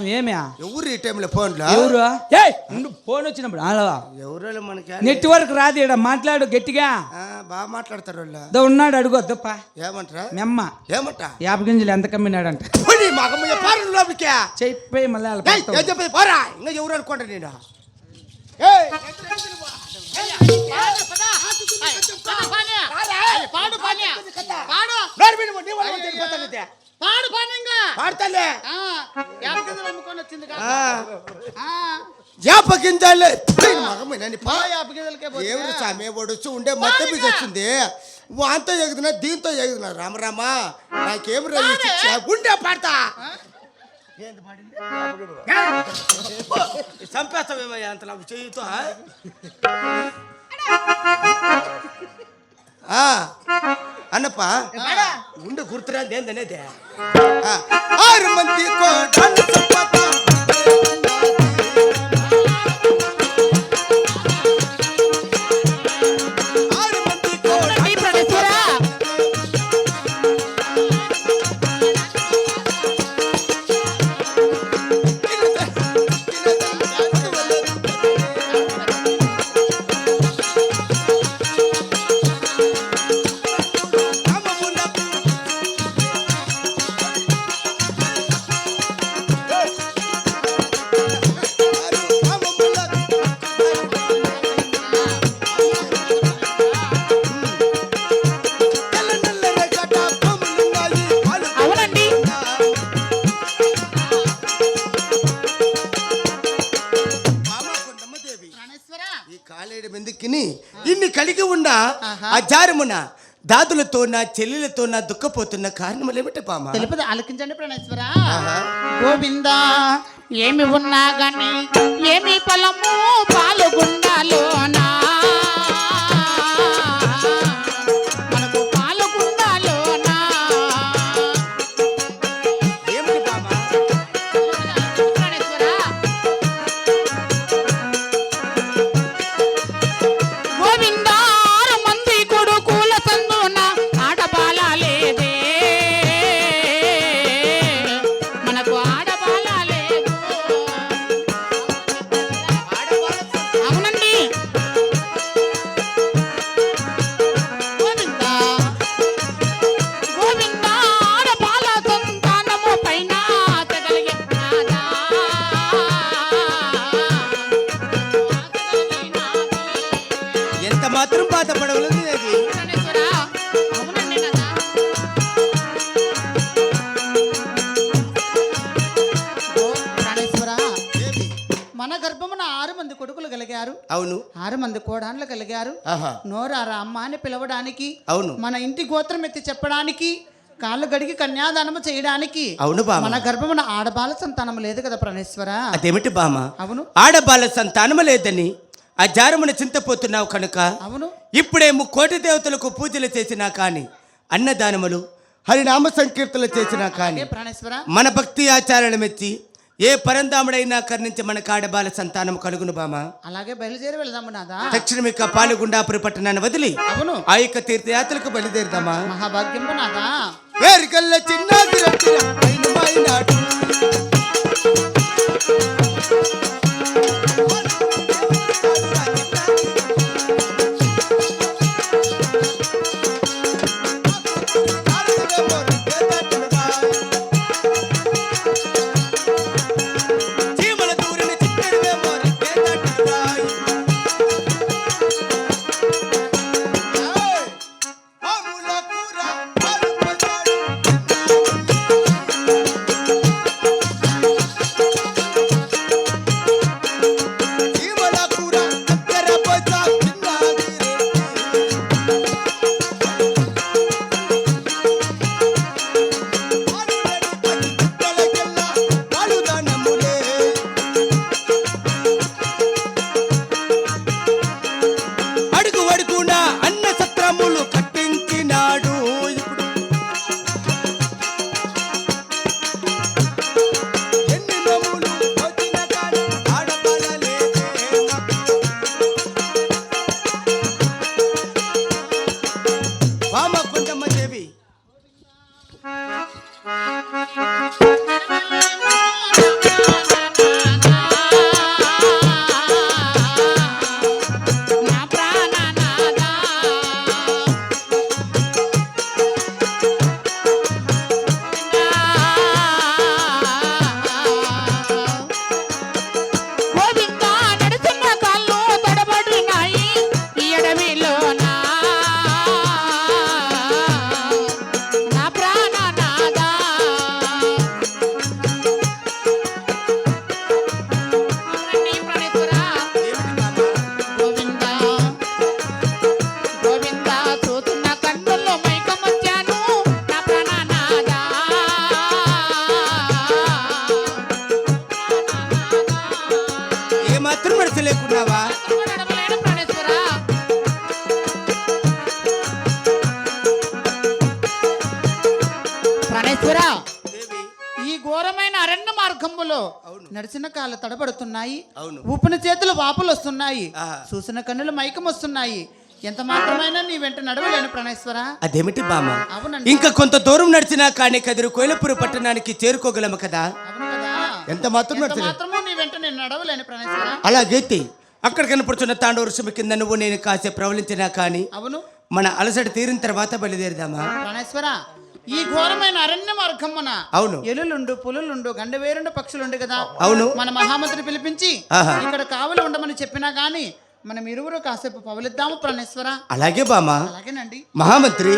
పొలంలో ఆడున్నాం ఏమే ఎవరు ఈ టైంలో ఫోన్లో ఎవరు ఏయ్ ఉండు ఫోన్ వచ్చినప్పుడు హలో ఎవరు మనకి నెట్వర్క్ రాదు ఈడ మాట్లాడు గట్టిగా ఆ, బాగా మాట్లాడతారు వాళ్ళు దో ఉన్నాడు అడుగొద్దప్ప ఏమంటారా మెమ్మ ఏమంటా యాభై గింజలు ఎంత కమ్మినాడంట పోనీ, మగమ్మ చెప్పారు లోపలికి చెప్పి మళ్ళీ వాళ్ళ ఏయ్, పక్కన ఏం చెప్పేది పోరా ఇంకా ఎవరు అనుకోండి నేను ఏయ్, పాడు పని పాడు నోరు మీద నీ వల్ల వచ్చి వెళ్ళిపోతాను ఇదే. పాడు అమ్ముకొని వచ్చింది కదా. యాప గింజాలే. సామె ఉండే మధ్య బీజ్ వచ్చింది. వాంతో ఎగుతున్నా దీంతో ఎగుతున్నా రామరామ నాకేం శిక్ష? ఉండే పాడతా. చంపేస్తావేమయ్యా అంత నాకు చేయుతో ఆ, అన్నప్ప ఉండే గుర్తురాంది ఏందనేది? ఆ, ఆరు మంది కోటాను ఆహా. ఆ జారమున దాదులతోన చెల్లెలతోన దుఃఖపోతున్న కారణములు ఏమిటి పామ తెలుపదు ఆలకించండి ప్రాణేశ్వర. గోవిందా ఏమి ఉన్నా గాని ఏమి పొలము పాలుగుండాలోనా ఆరు మంది కోడాన్లు కలిగారు. నోరారా అమ్మ అని పిలవడానికి అవును. మన ఇంటి గోత్రం ఎత్తి చెప్పడానికి కాళ్ళు గడిగి కన్యాదానము చేయడానికి. అవును బామ మన గర్భమున ఆడబాల సంతానం లేదు కదా ప్రాణేశ్వర? అదేమిటి బామ అవును. ఆడబాల సంతానము లేదని ఆ జారమున చింతపోతున్నావు కనుక అవును. ఇప్పుడే కోటి దేవతలకు పూజలు చేసినా కాని అన్నదానములు హరినామ సంకీర్తనలు చేసినా కాని మన భక్తి ఆచారాలు మెచ్చి ఏ పరంధాముడైనా కర్ణించి మన కాడబాల సంతానం కలుగును బామ? అలాగే బయలుదేరి వెళదాము నాదా. తక్షణమిక పాలుగుండాపురి పట్టణాన్ని వదిలి అవును. ఆ యొక్క తీర్థయాత్రలకు బయలుదేరుదామా? మహాభాగ్యంపు నాదా. వేరుకల్ల చిన్నాది అవును. ఊపిన చేతులు వాపులు వస్తున్నాయి. చూసిన కన్నులు మైకం వస్తున్నాయి. ఎంత మాత్రమైనా నీ వెంట నడవలేను ప్రణేశ్వర. అదేమిటి బామ అవునండి. ఇంకా కొంత దూరం నడిచినా కానీ కదిరు కోయిలపురి పట్టణానికి చేరుకోగలము కదా? ఎంత మాత్రం ఎంత నడిచిన. మాత్రమూ నీ వెంట నేను నడవలేను ప్రణేశ్వర. అలాగైతే అక్కడ కనపడుతున్న తాండవృషమి కింద నువ్వు నేను కాసే ప్రవలించినా కానీ అవును. మన అలసట తీరిన తర్వాత బయలుదేరదామా? ప్రాణేశ్వర ఈ ఘోరమైన అరణ్య మార్గమున అవును. ఎలులుండు పులులుండు గండవేరుండు పక్షులుండు కదా? అవును. మన మహామంత్రి పిలిపించి. ఇక్కడ కావలి ఉండమని చెప్పినా గాని మనం ఇరువురు కాసేపు పవలిద్దాము ప్రాణేశ్వర. అలాగే బామా. అలాగేనండి. మహామంత్రి.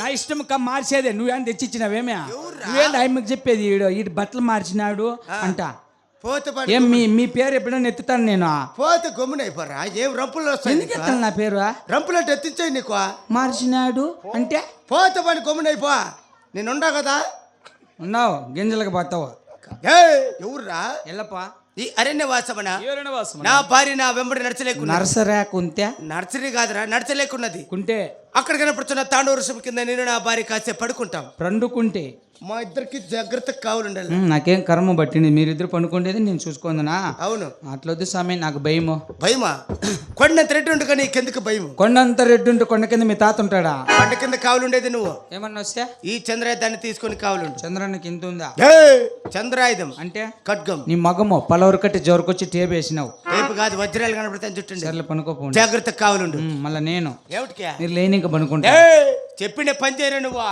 నా ఇష్టం కా మార్చేదే నువ్వేం తెచ్చిచ్చినావేమే? నువ్వేంటి ఆయమ్మకి చెప్పేది? ఈడు ఈడు బట్టలు మార్చినాడు అంట. పోతే పడి- ఏం మీ మీ పేరు ఎప్పుడైనా ఎత్తుతాను నేను? పోతే గమ్మునైపోరా ఏం రంపులు వస్తాయి ఎందుకు? ఎత్తాను నా పేరు? రంపులంటే ఎత్తించాయి నీకు? మార్చినాడు అంటే? పోతే పని గమ్మునైపో నేను ఉండా కదా? ఉన్నావు గింజలకు పోతావు ఏ ఎవర్రా? ఎల్లప్పా. ఈ అరణ్య వాసమన నా భార్య నా వెంబడి నడచలేకున్నా నర్సరా కుంతే? నర్సరీ కాదురా నడచలేకున్నది. కుంటే? అక్కడ కనపడుతున్న తాండవరుషం కింద నేను నా భార్య కాసే పడుకుంటాం. పండుకుంటే. మా ఇద్దరికి జాగ్రత్త కావాలండాలి ఉమ్, నాకేం కర్మ పట్టింది? మీరిద్దరు పండుకుంటేది నేను చూసుకుందనా? అవును. అట్లొద్దు స్వామి నాకు భయము. భయమా? కొండ త్రెడ్ ఉండు కానీ నీకెందుకు భయం కొండంత రెడ్డు ఉంటే కొండ కింద మీ తాత ఉంటాడా? కొండ కింద కావాలుండేది నువ్వు. ఏమన్నా వస్తే? ఈ చంద్రాయుధాన్ని తీసుకొని కావాలండు. చంద్రానికి ఇంత ఉందా? చంద్రాయుధం. అంటే? ఖడ్గం. నీ మగము పలవరు కట్టి జోరుకొచ్చి టేప్ వేసినావు. రేపు కాదు వజ్రాలు కనపడతాను చుట్టండి. సర్లే పనుకోపోండి జాగ్రత్త కావాలండు. ఉమ్, మళ్ళా నేను. ఏమిటికే? మీరు లేని ఇంకా పనుకుంటా. చెప్పిన పని చేయరా నువ్వా?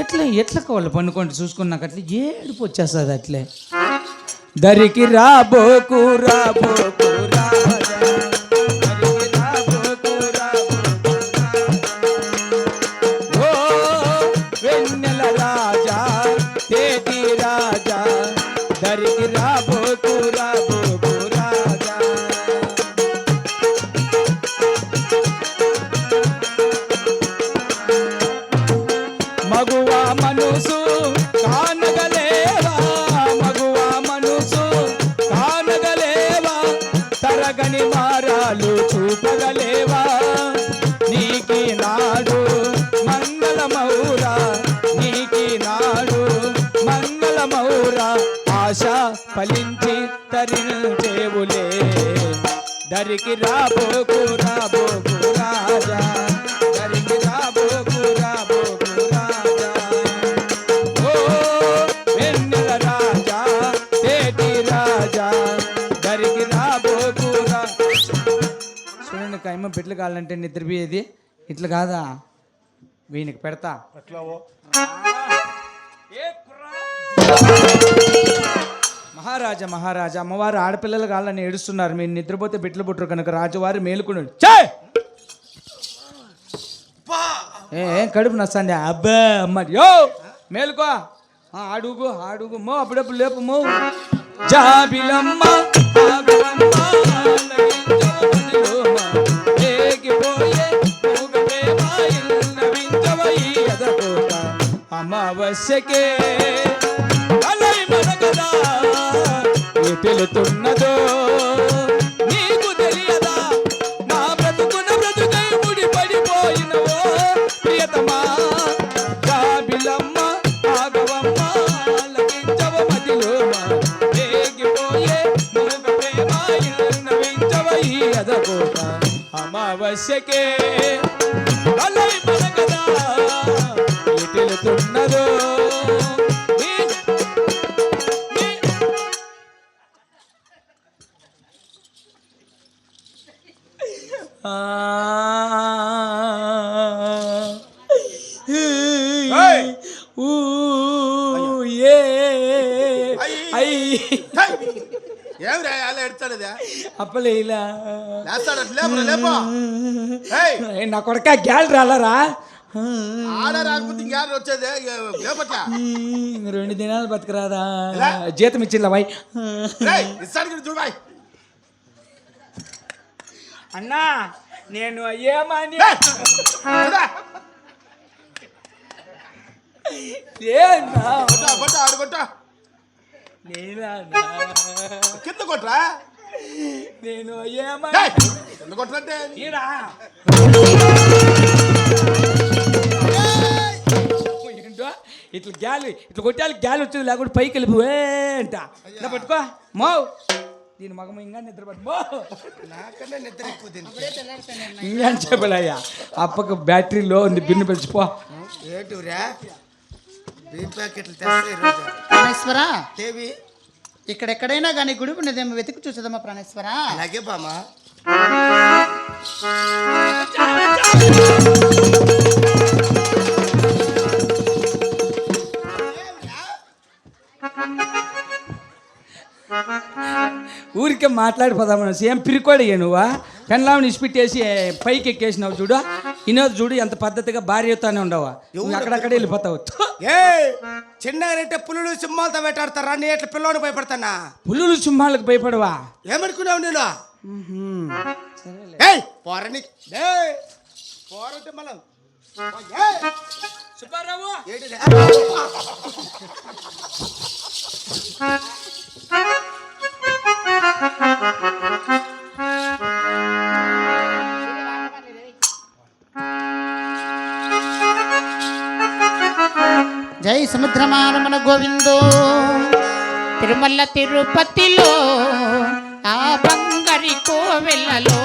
ఎట్లా ఎట్లా కావాలి పనుకోండి చూసుకున్నాక అట్లా ఏడుపు వచ్చేస్తుంది అట్లే. దరికి రాబోకు రాబోకు ఫలించి తరించేవులే దరికి రాబోకు రాబోకు రాజా. దరికి రాబోకు రాబోకు రాజా. ఓ వెన్నెల రాజా తేటి రాజా. దరికి రాబోకు రా. చూడండి కైమ పెట్లు కావాలంటే నిద్రపోయేది. ఇట్లా కాదా? వీనికి పెడతా. మహారాజా మహారాజా అమ్మవారు ఆడపిల్లలు కాళ్ళని ఏడుస్తున్నారు. మీరు నిద్రపోతే బిట్లు పుట్టరు కనుక రాజువారు మేలుకుని ఏ ఏం కడుపు నస్తాండి అబ్బా అమ్మ యో! మేలుకో. ఆడుగు ఆడుగు. మో అప్పుడప్పుడు లేపు మో. జాబిలమ్మ ఆగులమ్మ, లగించవనిలోమ, అమావాస్యకే. అలై మనగదా నీకు తెలియదా? నా బ్రతుకున బ్రతుకై ముడి పడిపోయినవో ప్రియతమా? జాబిలమ్మ ఆగవమ్మ లగించవ మదిలోమ. వేగిపోయే మూగ ప్రేమ ఇన్నవించవ ఈ అమావాస్యకే ఏం రా అలా ఎడతాడు ఇది? అప్పలేలా. లేస్తాడు? అట్లా లేపురా, లేపు. ఏయ్, నా కొడక గ్యాల్ రాలరా? రెండు దినాలు బతకరాదా? జీతం ఇచ్చిల్లా బాయ్. ఇస్తాడు చూడు బాయ్. అన్నా నేను ఏమని కింద కొట్రా. నేను ఏమా ఏయ్, ఎందుకు కొట్టలంటే ఈడా. ఏంటో? ఇట్లా గాలి ఇట్లా కొట్టాలి గాలి వచ్చేది లేకుండా పైకి వెళ్ళిపోయే అంట. పట్టుకో మో దీని మగం ఇంకా నిద్ర పట్టు మో నాకన్నా నిద్ర ఎక్కువ దీనికి. ఇంకా చెప్పలయ్యా. అప్పకు బ్యాటరీ లో ఉంది బిన్ను పిలిచిపో ఏంటిరా బియ్యం ప్యాకెట్లు తెస్తాయి ఈరోజు. ప్రాణేశ్వర? దేవి? ఇక్కడెక్కడైనా కానీ గుడి ఉన్నదేమో వెతికి చూసేదమ్మా ప్రాణేశ్వర. అలాగే బామా ఊరికే మాట్లాడిపోదామని సేమ్ పిరికోడయ్యా నువ్వా? పెన్లామని ఇసిపెట్టేసి పైకి ఎక్కేసినావు చూడు. ఇనోది చూడు ఎంత పద్ధతిగా భార్యతోనే ఉండవా? నువ్వు అక్కడక్కడ వెళ్ళిపోతావు. ఏ చిన్నగానంటే పులులు సింహాలతో వేటాడతారా? నీ ఎట్లా పిల్లోని భయపడతానా? పులులు సింహాలకు భయపడవా? ఏమనుకున్నావు నేను ఏయ్ పోరని. ఏయ్ పోరంటే మనం ఏయ్, సుబ్బారావు. ఏంటిది? సముద్రమానమన గోవిందో. తిరుమల తిరుపతిలో ఆ బంగరి కోవెలలో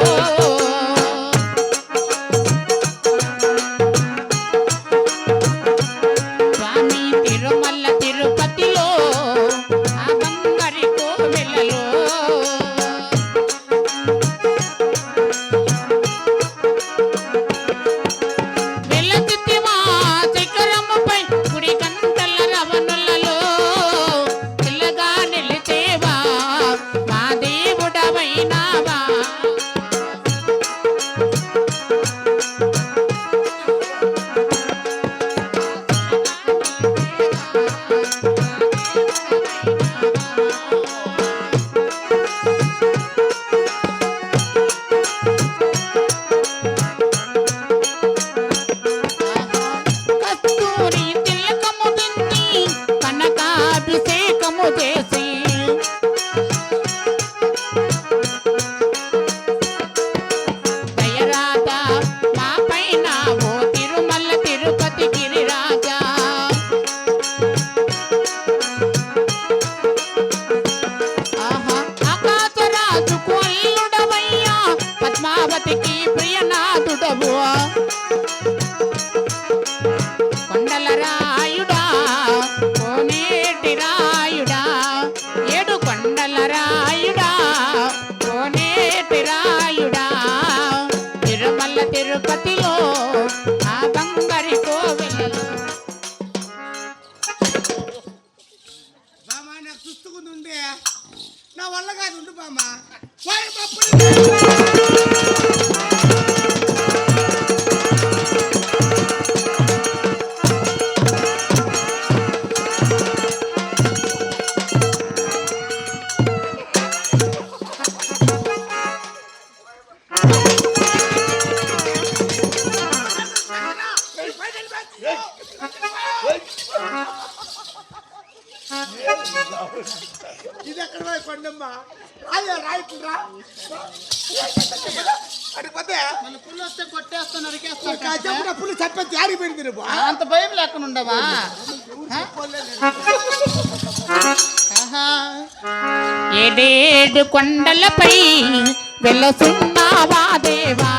embrianado da boa. ఏడేడు కొండలపై వెలసున్నావా దేవా?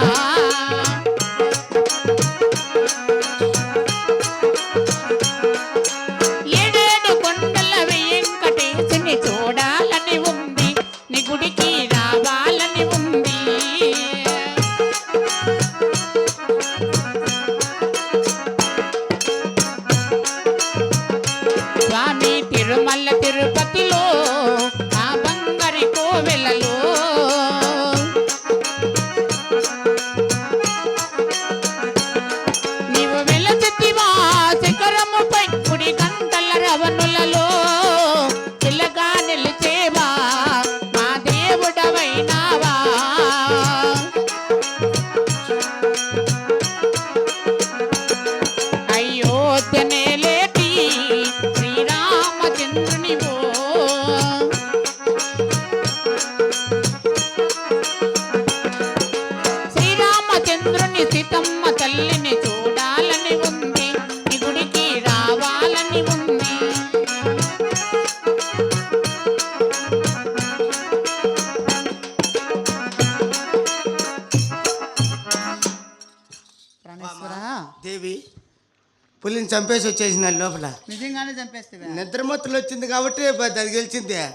పులిని చంపేసి వచ్చేసిన లోపల. నిజంగానే చంపేస్తే నిద్రమత్తులు వచ్చింది కాబట్టి అది గెలిచింది.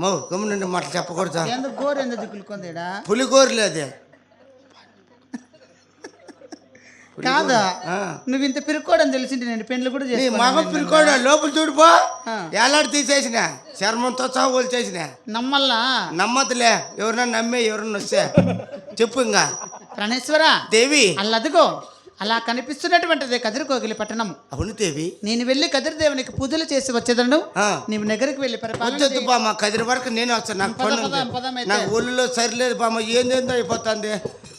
మో గమ్మునుండి మాటలు చెప్పకూడదు. గోరు పులి అది. కాదా. నువ్వు ఇంత పిరుక్కోవడం తెలిసింది నేను పెళ్ళి కూడా చేసుకోను మగ. పిలుకోడు లోపల చూడిపో ఆ. ఎలాంటి తీసేసిన. చర్మంతో చావులు చేసిన నమ్మల్లా? నమ్మదులే. ఎవరన్నా నమ్మే ఎవరన్నా వస్తే. చెప్పు ఇంకా. ప్రాణేశ్వరా? దేవి. అల్లదిగో అలా కనిపిస్తున్నటువంటిదే కదిరికోగిలి పట్టణం అవును దేవి నేను వెళ్ళి కదిరిదేవునికి పూజలు చేసి వచ్చేదను. నీవు నగరికి వెళ్ళి చేయి. బామ్మ కదిరి వరకు నేను వస్తాను నాకు పద, పని ఉంది. పద, పదం అయితే. నాకు ఒళ్ళులో సరిలేదు బామ్మ ఏందేందో అయిపోతుంది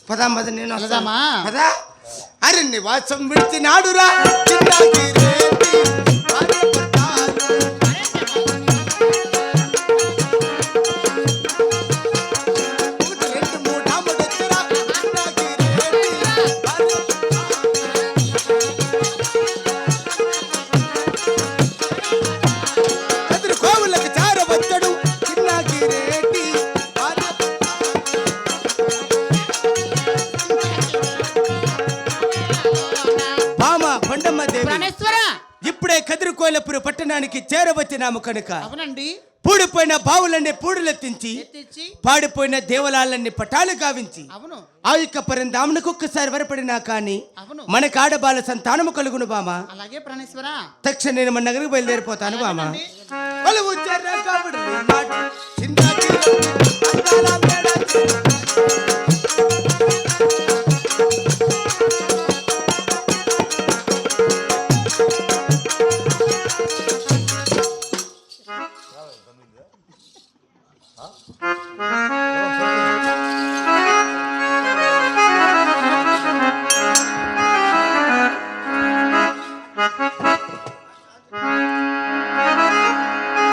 పదాం పద నేను వస్తాను వెళదామా? పదా అరే నివాసం విడిచినాడురా చిన్నాకి ఎత్తినాము కనుక అవునండి పూడిపోయిన బావులన్నీ పూడులెత్తించి పాడిపోయిన దేవాలయాలన్నీ పటాలు గావించి అవును ఆ యొక్క పరంధామునకు ఒక్కసారి వరపడినా కానీ మన ఆడబాల సంతానము కలుగును బామా అలాగే ప్రాణేశ్వర తక్షణ నేను మన నగరికి బయలుదేరిపోతాను బామా వాళ్ళు